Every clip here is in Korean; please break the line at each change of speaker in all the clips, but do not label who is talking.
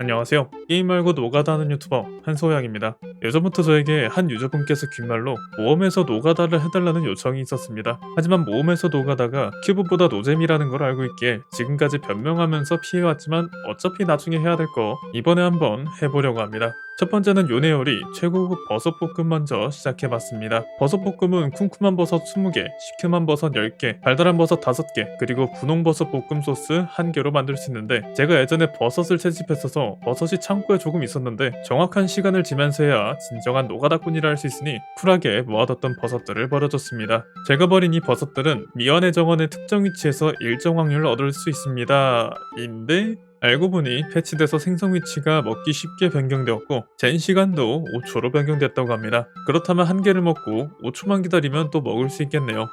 안녕하세요. 게임 말고 노가다 하는 유튜버 한소양입니다. 예전부터 저에게 한 유저분께서 귓말로 모험에서 노가다를 해달라는 요청이 있었습니다. 하지만 모험에서 노가다가 큐브보다 노잼이라는 걸 알고 있기에 지금까지 변명하면서 피해왔지만 어차피 나중에 해야 될 거 이번에 한번 해보려고 합니다. 첫 번째는 요네 요리 최고급 버섯볶음 먼저 시작해봤습니다. 버섯볶음은 쿰쿰한 버섯 20개, 시큼한 버섯 10개, 달달한 버섯 5개, 그리고 분홍버섯 볶음 소스 1개로 만들 수 있는데 제가 예전에 버섯을 채집했어서 버섯이 창고에 조금 있었는데 정확한 시간을 지면서야 진정한 노가다꾼이라 할 수 있으니 쿨하게 모아뒀던 버섯들을 버려줬습니다. 제가 버린 이 버섯들은 미연의 정원의 특정 위치에서 일정 확률을 얻을 수 있습니다. 인데 알고 보니 패치돼서 생성 위치가 먹기 쉽게 변경되었고 젠 시간도 5초로 변경됐다고 합니다. 그렇다면 한 개를 먹고 5초만 기다리면 또 먹을 수 있겠네요.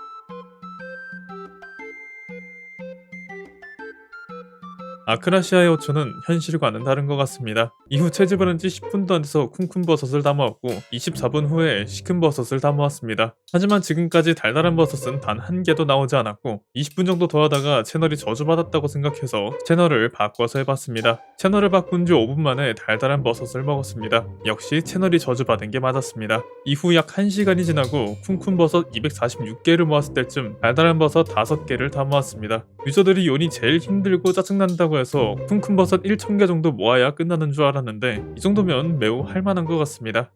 아크라시아의 5초는 현실과는 다른 것 같습니다. 이후 채집을 한 지 10분도 안 돼서 쿵쿵버섯을 다 모았고 24분 후에 시큰버섯을 다 모았습니다. 하지만 지금까지 달달한 버섯은 단 한 개도 나오지 않았고 20분 정도 더 하다가 채널이 저주받았다고 생각해서 채널을 바꿔서 해봤습니다. 채널을 바꾼 지 5분 만에 달달한 버섯을 먹었습니다. 역시 채널이 저주받은 게 맞았습니다. 이후 약 1시간이 지나고 쿵쿵버섯 246개를 모았을 때쯤 달달한 버섯 5개를 다 모았습니다. 유저들이 요니 제일 힘들고 짜증난다고 해서 쿵쿵버섯 1000개 정도 모아야 끝나는 줄 알았는데 이 정도면 매우 할만한 것 같습니다.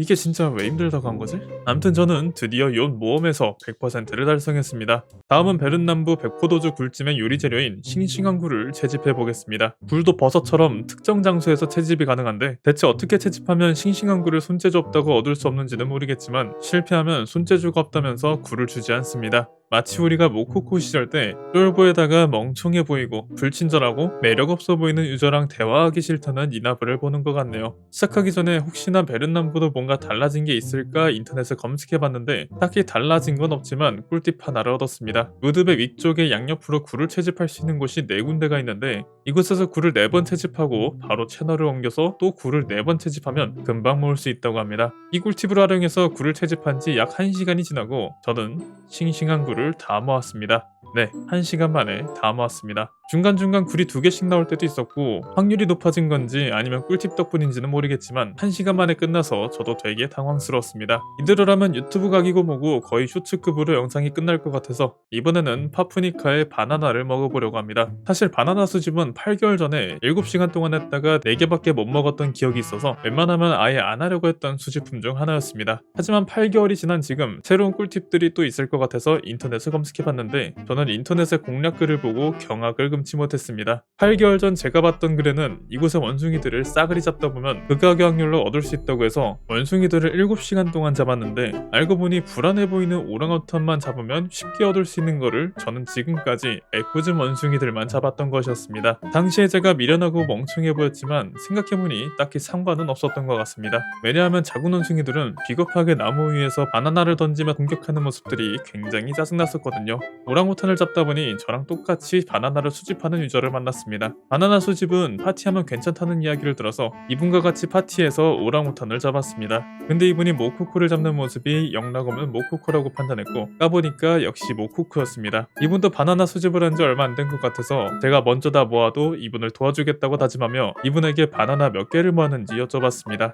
이게 진짜 왜 힘들다고 한 거지? 암튼 저는 드디어 요 모험에서 100%를 달성했습니다. 다음은 베른남부 백포도주 굴찜의 요리 재료인 싱싱한 굴을 채집해 보겠습니다. 굴도 버섯처럼 특정 장소에서 채집이 가능한데 대체 어떻게 채집하면 싱싱한 굴을 손재주 없다고 얻을 수 없는지는 모르겠지만 실패하면 손재주가 없다면서 굴을 주지 않습니다. 마치 우리가 모코코 시절 때 쫄보에다가 멍청해 보이고 불친절하고 매력 없어 보이는 유저랑 대화하기 싫다는 이나브를 보는 것 같네요. 시작하기 전에 혹시나 베른남보다 뭔가 달라진 게 있을까 인터넷에 검색해봤는데 딱히 달라진 건 없지만 꿀팁 하나를 얻었습니다. 무드배 위쪽에 양옆으로 굴을 채집할 수 있는 곳이 네 군데가 있는데 이곳에서 굴을 네 번 채집하고 바로 채널을 옮겨서 또 굴을 네 번 채집하면 금방 모을 수 있다고 합니다. 이 꿀팁을 활용해서 굴을 채집한 지 약 1시간이 지나고 저는 싱싱한 굴을 다 모았습니다. 네, 1시간 만에 다 모았습니다. 중간중간 굴이 두 개씩 나올 때도 있었고 확률이 높아진 건지 아니면 꿀팁 덕분인지는 모르겠지만 1시간 만에 끝나서 저도 되게 당황스러웠습니다. 이대로라면 유튜브 각이고 뭐고 거의 쇼츠급으로 영상이 끝날 것 같아서 이번에는 파프니카의 바나나를 먹어보려고 합니다. 사실 바나나 수집은 8개월 전에 7시간 동안 했다가 4개밖에 못 먹었던 기억이 있어서 웬만하면 아예 안 하려고 했던 수집품 중 하나였습니다. 하지만 8개월이 지난 지금 새로운 꿀팁들이 또 있을 것 같아서 인터넷을 검색해봤는데 저는 인터넷의 공략글을 보고 경악을 금치 못했습니다. 8개월 전 제가 봤던 글에는 이곳의 원숭이들을 싸그리 잡다 보면 극악의 확률로 얻을 수 있다고 해서 원숭이들을 7시간 동안 잡았는데 알고 보니 불안해 보이는 오랑우탄만 잡으면 쉽게 얻을 수 있는 거를 저는 지금까지 애꿎은 원숭이들만 잡았던 것이었습니다. 당시에 제가 미련하고 멍청해 보였지만 생각해보니 딱히 상관은 없었던 것 같습니다. 왜냐하면 작은 원숭이들은 비겁하게 나무 위에서 바나나를 던지며 공격하는 모습들이 굉장히 짜증났었거든요. 오랑우탄 을 잡다 보니 저랑 똑같이 바나나를 수집하는 유저를 만났습니다. 바나나 수집은 파티하면 괜찮다는 이야기를 들어서 이분과 같이 파티에서 오랑우탄을 잡았습니다. 근데 이분이 모코코를 잡는 모습이 영락없는 모코코라고 판단했고 까보니까 역시 모코코였습니다. 이분도 바나나 수집을 한 지 얼마 안 된 것 같아서 제가 먼저 다 모아도 이분을 도와주겠다고 다짐하며 이분에게 바나나 몇 개를 모았는지 여쭤봤습니다.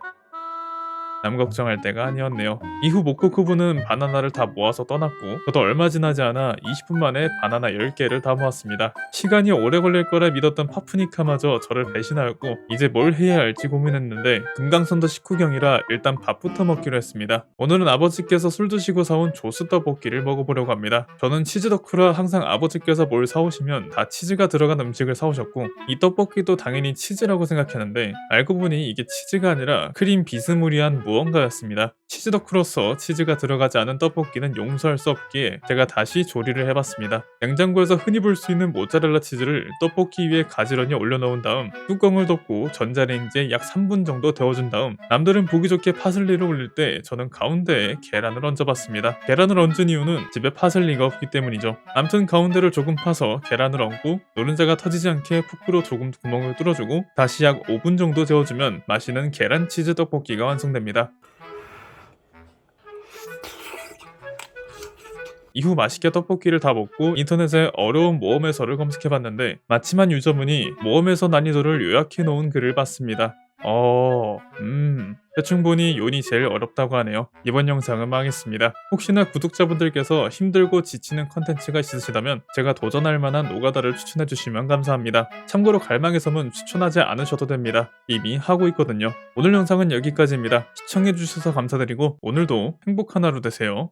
남 걱정할 때가 아니었네요. 이후 모코쿠부는 바나나를 다 모아서 떠났고 저도 얼마 지나지 않아 20분 만에 바나나 10개를 다 모았습니다. 시간이 오래 걸릴 거라 믿었던 파프니카마저 저를 배신하였고 이제 뭘 해야 할지 고민했는데 금강선도 식후경이라 일단 밥부터 먹기로 했습니다. 오늘은 아버지께서 술 드시고 사온 조스 떡볶이를 먹어보려고 합니다. 저는 치즈 덕후라 항상 아버지께서 뭘 사오시면 다 치즈가 들어간 음식을 사오셨고 이 떡볶이도 당연히 치즈라고 생각했는데 알고 보니 이게 치즈가 아니라 크림 비스무리한 무 언가였습니다. 치즈 덕후로서 치즈가 들어가지 않은 떡볶이는 용서할 수 없기에 제가 다시 조리를 해봤습니다. 냉장고에서 흔히 볼 수 있는 모짜렐라 치즈를 떡볶이 위에 가지런히 올려놓은 다음 뚜껑을 덮고 전자레인지에 약 3분 정도 데워준 다음 남들은 보기 좋게 파슬리를 올릴 때 저는 가운데에 계란을 얹어봤습니다. 계란을 얹은 이유는 집에 파슬리가 없기 때문이죠. 암튼 가운데를 조금 파서 계란을 얹고 노른자가 터지지 않게 푹으로 조금 구멍을 뚫어주고 다시 약 5분 정도 데워주면 맛있는 계란 치즈 떡볶이가 완성됩니다. 이후 맛있게 떡볶이를 다 먹고 인터넷에 어려운 모험에서를 검색해봤는데 마침 한 유저분이 모험에서 난이도를 요약해 놓은 글을 봤습니다. 어, 음, 대충 보니 요니 제일 어렵다고 하네요. 이번 영상은 망했습니다. 혹시나 구독자분들께서 힘들고 지치는 컨텐츠가 있으시다면 제가 도전할 만한 노가다를 추천해 주시면 감사합니다. 참고로 섬은 추천하지 않으셔도 됩니다. 이미 하고 있거든요. 오늘 영상은 여기까지입니다. 시청해 주셔서 감사드리고 오늘도 행복한 하루 되세요.